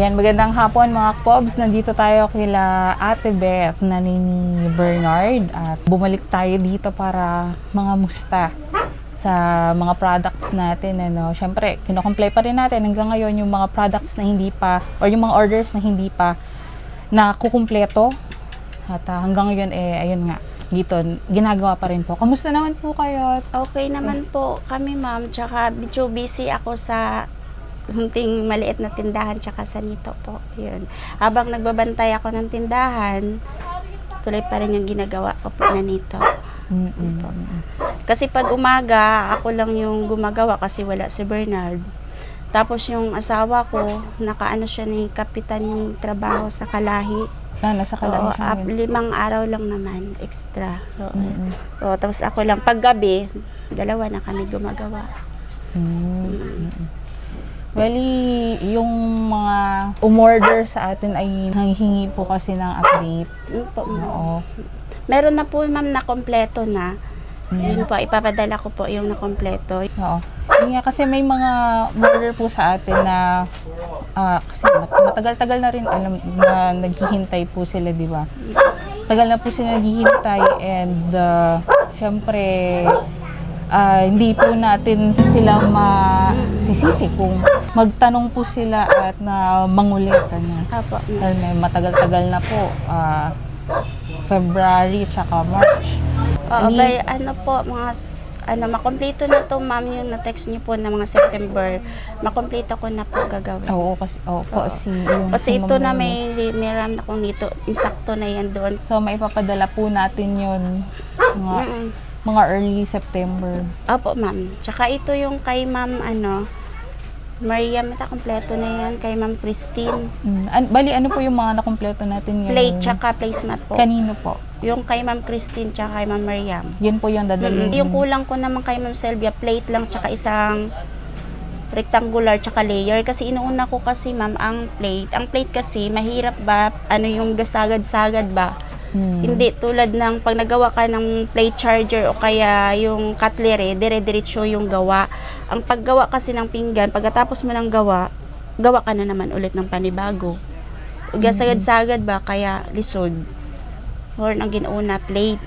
Ayan, magandang hapon mga Pobs. Nandito tayo kila Ate Beth, nanay ni Bernard. At bumalik tayo dito para mga musta sa mga products natin. Ano. Siyempre, kinokomplay pa rin natin hanggang ngayon yung mga products na hindi pa, or yung mga orders na hindi pa na kukumpleto. At ah, hanggang ngayon, eh, ayun nga, dito, ginagawa pa rin po. Kamusta naman po kayo? Okay naman po kami ma'am, tsaka busy ako sa hunting maliit na tindahan tsaka sa nito po. Yun. Habang nagbabantay ako ng tindahan, tuloy pa rin yung ginagawa ko po na nito. Mm-mm. Kasi pag umaga, ako lang yung gumagawa kasi wala si Bernard. Tapos yung asawa ko, nakaano siya ni kapitan yung trabaho sa Kalahi. Na, nasa Oo, kalaan siya ngayon. limang araw lang naman extra. So, Mm-mm. oo, tapos ako lang paggabi, dalawa na kami gumagawa. Mm. Bali, yung mga umorder sa atin ay nanghihingi po kasi ng update. Po. Oo. Meron na po ma'am na kompleto na. Yun po, ipapadala ko po yung na kompleto. Oo. Yun nga, kasi may mga order po sa atin na ah, kasi mat- matagal-tagal na rin alam na naghihintay po sila, di ba? Tagal na po sila naghihintay and uh, syempre ah, hindi po natin sila masisisi kung magtanong po sila at na mangulit. Ano. Apo. Dahil may matagal-tagal na po. ah, February tsaka March. Oo, by ano po, mga s- ano, makompleto na to ma'am yung na-text niyo po na mga September. Makompleto ko na po gagawin. Oo, kasi, oo, po, Oo. si, yung Kasi si ito Ma'am na may, may RAM na kung dito, insakto na yan doon. So, maipapadala po natin yun mga, Mm-mm. Mga early September. Opo, ma'am. Tsaka ito yung kay ma'am, ano, Maria, mata kompleto na yan. Kay ma'am Christine. Mm. An- bali, ano po yung mga nakompleto natin ngayon? Plate, tsaka placemat po. Kanino po? Yung kay ma'am Christine, tsaka kay ma'am Mariam. Yun po yung dadalhin. Mm, Yung kulang ko naman kay Ma'am Selvia, plate lang tsaka isang rectangular tsaka layer. Kasi inuuna ko kasi ma'am ang plate. Ang plate kasi mahirap ba, ano yung gasagad-sagad ba? Hmm. Hindi tulad ng pag nagawa ka ng plate charger o kaya yung cutlery, dire-diretso yung gawa. Ang paggawa kasi ng pinggan, pagkatapos mo ng gawa, gawa ka na naman ulit ng panibago. Gasagad-sagad ba, kaya lisod. Or ang ginauna, plate.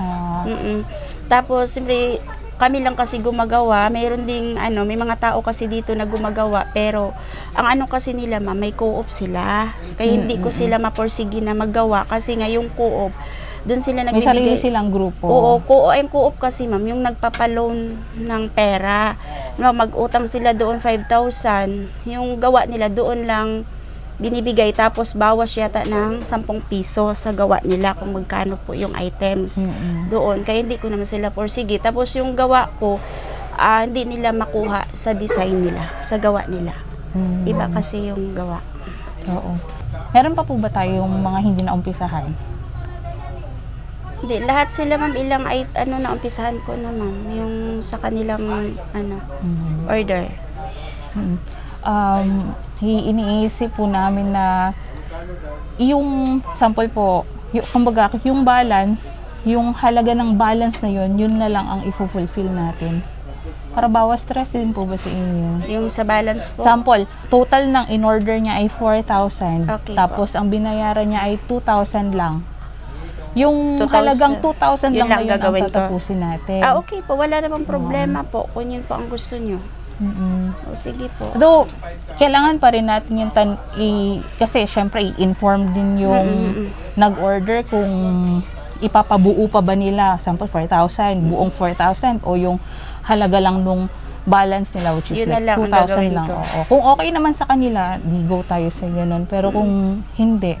Ah, Mm-mm. Tapos, siyempre, kami lang kasi gumagawa. Mayroon ding, ano, may mga tao kasi dito na gumagawa. Pero, ang ano kasi nila, ma, may co-op sila. Kaya hindi ko sila maporsige na maggawa. Kasi nga yung co-op, doon sila may sarili nagbibigay. silang grupo. Oo, co yung co-op kasi ma'am, yung nagpapaloan ng pera. No, mag-utang sila doon 5,000. Yung gawa nila doon lang binibigay tapos bawas yata ng 10 piso sa gawa nila kung magkano po yung items Mm-mm. doon. Kaya hindi ko naman sila porsige. Tapos yung gawa ko, ah, hindi nila makuha sa design nila, sa gawa nila. Mm. Iba kasi yung gawa. Oo. Meron pa po ba tayong mga hindi na umpisahan? Hindi, lahat sila ma'am, ilang ay, ano na umpisahan ko na ma'am, yung sa kanilang ano, Mm. order. Mm. Um, iniisip po namin na yung sample po, yung, kumbaga, yung balance, yung halaga ng balance na yun, yun na lang ang i-fulfill natin. Para bawas stress din po ba sa inyo? Yung sa balance po. Sample, total ng in-order niya ay 4,000. Okay tapos ang binayaran niya ay 2,000 lang. Yung 2,000. halagang 2,000 Yun lang, lang na yun ang gagawin ko. tatapusin natin. ah, okay po. Wala namang problema po kung yun po ang gusto nyo. Mm-mm. O, sige po. Though, kailangan pa rin natin yung tan i kasi syempre i-inform din yung Mm-mm. nag-order kung ipapabuo pa ba nila, sample 4,000, buong 4,000 o yung halaga lang nung balance nila which is Yun na like lang ang 2,000 gagawin lang. ko. Oo. Kung okay naman sa kanila, di go tayo sa ganun. Pero kung hindi,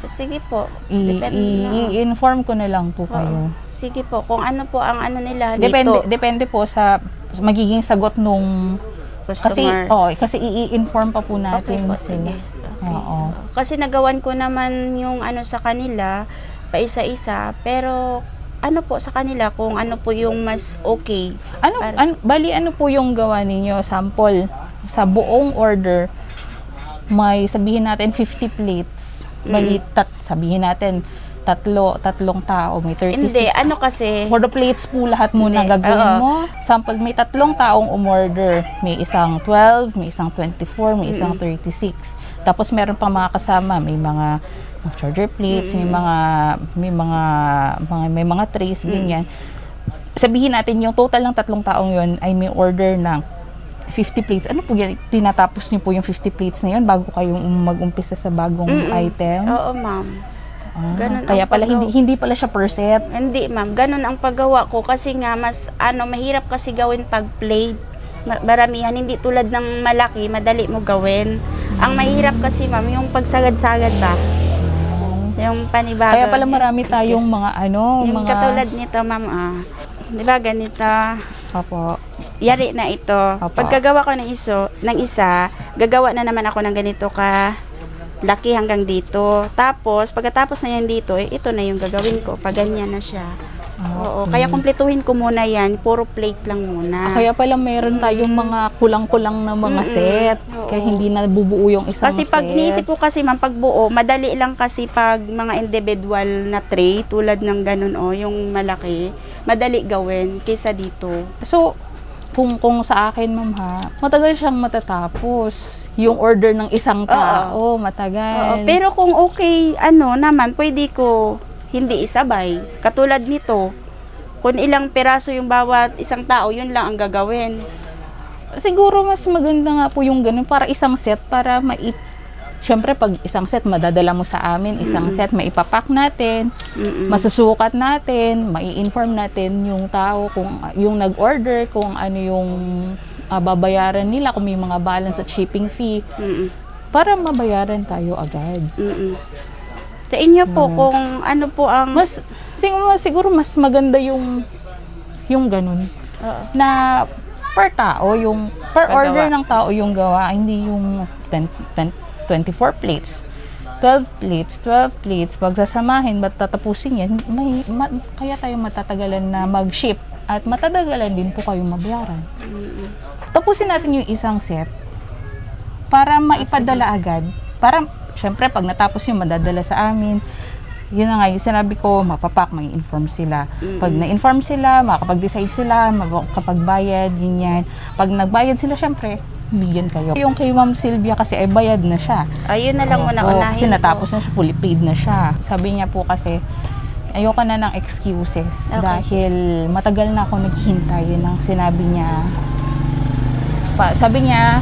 Sige po. i- Depende i- na. i-inform ko na lang po Oo. kayo. Sige po. Kung ano po ang ano nila Depende dito. depende po sa magiging sagot nung kasi Customer. oh, kasi i-inform pa po okay natin po. sila. Sige. Okay. Oo. Kasi nagawan ko naman yung ano sa kanila, pa isa-isa. Pero ano po sa kanila kung ano po yung mas okay. Ano, Para an- bali ano po yung gawa ninyo? Sample, sa buong order, may sabihin natin 50 plates. Bali, tat, sabihin natin tatlo, tatlong tao, may 36. Hindi, ano kasi, For the plates po lahat muna Hindi, gagawin oo. mo. Sample, may tatlong taong umorder. May isang 12, may isang 24, may isang 36. Tapos meron pang mga kasama, may mga charger plates, may mga may mga, mga may mga trays ganyan. Sabihin natin yung total ng tatlong taong yon ay may order ng 50 plates. Ano po yan? Tinatapos niyo po yung 50 plates na yun bago kayo mag-umpisa sa bagong Mm-mm. item? Oo, ma'am. Ah, Ganun kaya pala paggawa. hindi hindi pala siya per set. Hindi, ma'am. Ganun ang paggawa ko kasi nga mas ano mahirap kasi gawin pag plate. Ma- Maramihan hindi tulad ng malaki, madali mo gawin. Ang mahirap kasi, ma'am, yung pagsagad-sagad ba? Yung panibago. Kaya pala marami tayong yes. mga ano, Yung mga katulad nito, ma'am, ah. Di ba ganito? Opo. Yari na ito. Apa. Pagkagawa ko ng iso, ng isa, gagawa na naman ako ng ganito ka laki hanggang dito. Tapos, pagkatapos na yan dito, eh, ito na yung gagawin ko. Pag ganyan na siya. Oo. Kaya kumpletuhin ko muna yan. Puro plate lang muna. Kaya pala meron tayong mga kulang-kulang na mga Mm-mm. set. Oo. Kaya hindi na bubuo yung isang kasi set. pag niisip ko kasi man pagbuo, madali lang kasi pag mga individual na tray tulad ng ganun oh, yung malaki, madali gawin kaysa dito. So, kung kung sa akin, ma'am ha, matagal siyang matatapos. Yung order ng isang tao, matagal. Oo, pero kung okay, ano naman, pwede ko hindi isabay. Katulad nito, kung ilang piraso yung bawat isang tao, yun lang ang gagawin. Siguro mas maganda nga po yung ganun para isang set para mai Siyempre, pag isang set, madadala mo sa amin, isang set, maipapak natin, Mm-mm. masusukat natin, mai-inform natin yung tao kung yung nag-order, kung ano yung ah, babayaran nila, kung may mga balance at shipping fee, Mm-mm. para mabayaran tayo agad. Mm-mm. Sa inyo po, kung ano po ang... Mas, siguro, siguro mas maganda yung yung ganun Oo. na per tao, yung per Paggawa. order ng tao yung gawa, hindi yung 10, 10, 24 plates. 12 plates, 12 plates, pagsasamahin, ba't tatapusin yan, may, ma- kaya tayo matatagalan na mag-ship at matatagalan din po kayo mabayaran. Tapusin natin yung isang set para maipadala agad. Para, syempre, pag natapos yung madadala sa amin, yun na nga, yung sinabi ko, mapapak, may inform sila. Pag na-inform sila, makakapag-decide sila, makakapagbayad, ganyan. Pag nagbayad sila, syempre, bigyan kayo. Yung kay Ma'am Sylvia kasi ay bayad na siya. Ayun na lang muna unahin Kasi natapos na siya, fully paid na siya. Sabi niya po kasi, ayoko na ng excuses Okay, dahil matagal na ako naghihintay yun ang sinabi niya. Pa, sabi niya,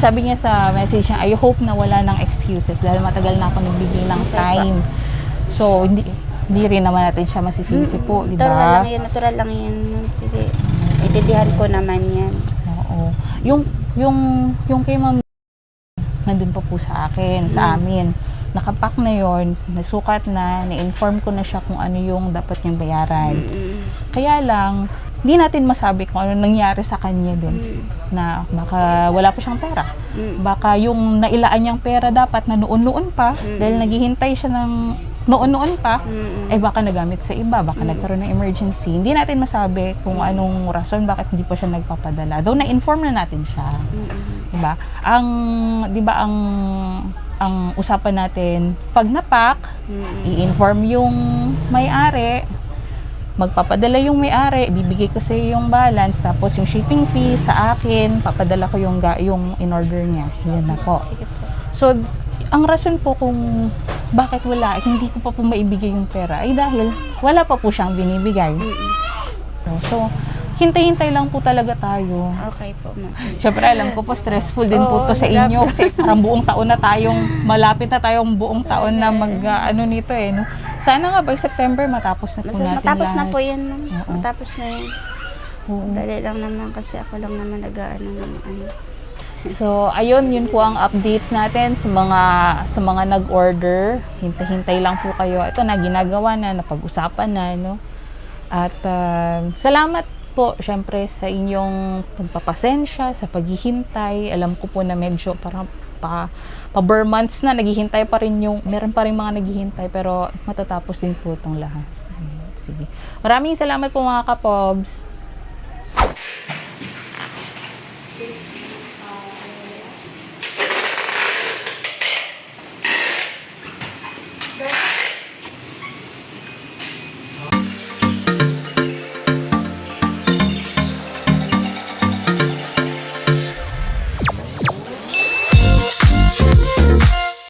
sabi niya sa message niya, I hope na wala ng excuses dahil matagal na ako nagbigay ng time. So, hindi hindi rin naman natin siya masisisi po, di Natural ba? lang yan, natural lang yan. Sige, intindihan ko naman yan. Oo. Yung, yung, yung kay ma'am, nandun pa po sa akin, sa amin. Nakapak na yon nasukat na, na-inform ko na siya kung ano yung dapat niyang bayaran. Mm. Kaya lang, hindi natin masabi kung ano nangyari sa kanya din. Na baka wala pa siyang pera. Mm. Baka yung nailaan niyang pera dapat na noon-noon pa, dahil naghihintay siya ng noon-noon pa, Mm. ay baka nagamit sa iba, baka nagkaroon ng emergency. Hindi natin masabi kung anong rason bakit hindi pa siya nagpapadala. Though na-inform na natin siya. Diba? Ang, di ba ang, ang usapan natin, pag napak, Mm. i-inform yung may-ari, magpapadala yung may-ari, ibibigay ko sa iyo yung balance, tapos yung shipping fee sa akin, papadala ko yung, ga- yung in-order niya. Yan na po. Sige po. So, ang rason po kung bakit wala, hindi ko pa po maibigay yung pera, ay dahil wala pa po siyang binibigay. So, hintay-hintay lang po talaga tayo. Okay po, ma'am. Siyempre, alam ko po, stressful din po Oo, to sa inyo kasi parang buong taon na tayong, malapit na tayong buong taon na mag, ah, ano nito eh. No? Sana nga by September matapos na po Mas, natin matapos na lahat. po yan, ma'am. Oo. Matapos na yan. Oo. Dali lang naman kasi ako lang naman nag-ano ng ano. So, ayun, yun po ang updates natin sa mga sa mga nag-order. Hintay-hintay lang po kayo. Ito na, ginagawa na, napag-usapan na, no? At ah, salamat po, syempre, sa inyong pagpapasensya, sa paghihintay. Alam ko po na medyo parang pa, pa bar months na, naghihintay pa rin yung, meron pa rin mga naghihintay, pero matatapos din po itong lahat. Sige. Maraming salamat po mga kapobs.